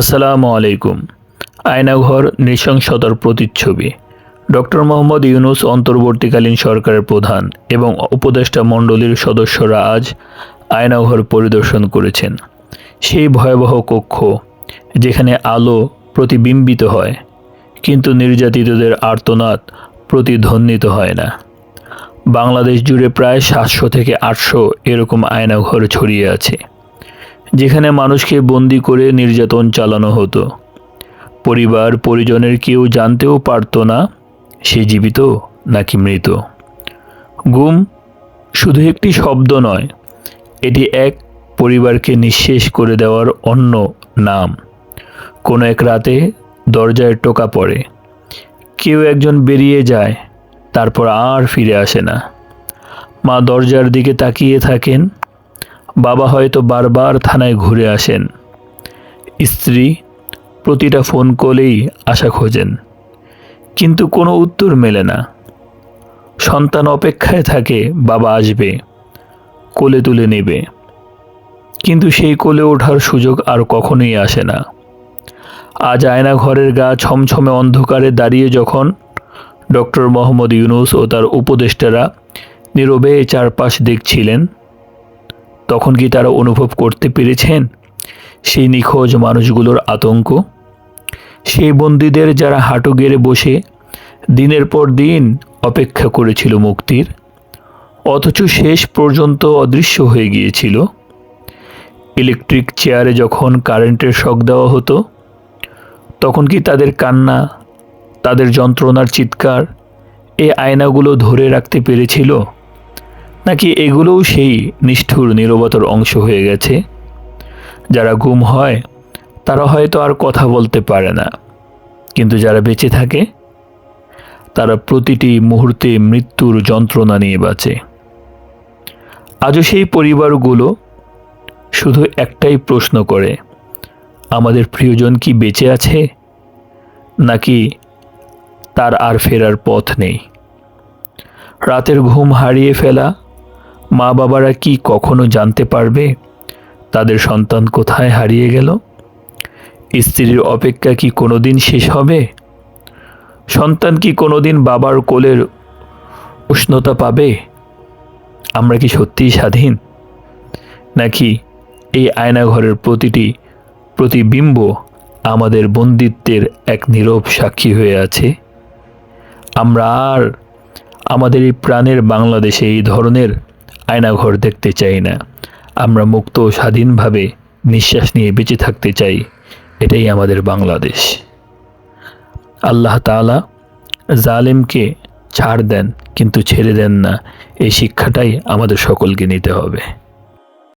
আসসালামু আলাইকুম। আয়নাঘর নৃশংসতার প্রতিচ্ছবি। ডক্টর মোহাম্মদ ইউনুস অন্তর্বর্তীকালীন সরকারের প্রধান এবং উপদেষ্টা মণ্ডলীর সদস্যরা আজ আয়নাঘর পরিদর্শন করেছেন। সেই ভয়াবহ কক্ষ, যেখানে আলো প্রতিবিম্বিত হয়, কিন্তু নির্যাতিতদের আর্তনাদ প্রতিধ্বনিত হয় না। বাংলাদেশ জুড়ে প্রায় সাতশো থেকে আটশো এরকম আয়নাঘর ছড়িয়ে আছে। যেখানে মানুষকে বন্দি করে নির্যাতন চালানো হতো। পরিবার, পরিজনের কেউ জানতেও পারতো না, সে জীবিত নাকি মৃত। গুম শুধু একটি শব্দ নয়, এটি এক পরিবারকে নিঃশেষ করে দেওয়ার অন্য নাম। কোনো এক রাতে দরজায় টোকা পড়ে, কেউ একজন বেরিয়ে যায়, তারপর আর ফিরে আসে না। মা দরজার দিকে তাকিয়ে থাকেন বাবা হয়তো বারবার থানায় ঘুরে আসেন। স্ত্রী প্রতিটা ফোন কলেই আশা খোঁজেন। কিন্তু কোনো উত্তর মেলে না। সন্তান অপেক্ষায় থাকে বাবা আসবে, কোলে তুলে নেবে। কিন্তু সেই কোলে ওঠার সুযোগ আর কখনোই আসে না। আজ আয়না ঘরের গা ছমছমে অন্ধকারে দাঁড়িয়ে যখন ডক্টর মোহাম্মদ ইউনুস ও তার উপদেষ্টারা নীরবে চারপাশ দেখছিলেন তখন কি তারা অনুভব করতে পেরেছেন? সেই নিখোঁজ মানুষগুলোর আতঙ্ক? সেই বন্দীদের যারা হাঁটু গেড়ে বসে দিনের পর দিন অপেক্ষা করেছিল মুক্তির? অথচ শেষ পর্যন্ত অদৃশ্য হয়ে গিয়েছিল। ইলেকট্রিক চেয়ারে যখন কারেন্টের শক দেওয়া হতো, তখন কি তাদের কান্না, তাদের যন্ত্রণার চিৎকার এই আয়নাগুলো ধরে রাখতে পেরেছিল? নাকি এগুলোও সেই নিষ্ঠুর নীরবতার অংশ হয়ে গেছে? যারা গুম হয়, তারা হয়তো আর কথা বলতে পারে না। কিন্তু যারা বেঁচে থাকে, তারা প্রতিটি মুহূর্তে মৃত্যুর যন্ত্রণা নিয়ে বাঁচে। আজও সেই পরিবারগুলো শুধু একটাই প্রশ্ন করে, আমাদের প্রিয়জন কি বেঁচে আছে? নাকি তার আর ফেরার পথ নেই? রাতের ঘুম হারিয়ে ফেলা মা বাবারা কি কখনো জানতে পারবে? তাদের সন্তান কোথায় হারিয়ে গেল? স্ত্রীর অপেক্ষা কি কোনোদিন শেষ হবে? সন্তান কি কোনোদিন বাবার কোলের উষ্ণতা পাবে? আমরা কি সত্যিই স্বাধীন? নাকি এই আয়নাঘরের প্রতিটি প্রতিবিম্ব আমাদের বন্দিত্বের এক নীরব সাক্ষী হয়ে আছে? আমরা আর আমাদের এই প্রাণের বাংলাদেশে এই ধরনের আয়নাঘর দেখতে চাই না। আমরা মুক্ত ও স্বাধীনভাবে নিঃশ্বাস নিয়ে বেঁচে থাকতে চাই। এটাই আমাদের বাংলাদেশ। আল্লাহ তাআলা জালেমকে ছাড় দেন, কিন্তু ছেড়ে দেন না। এই শিক্ষাটাই আমাদের সকলকে নিতে হবে।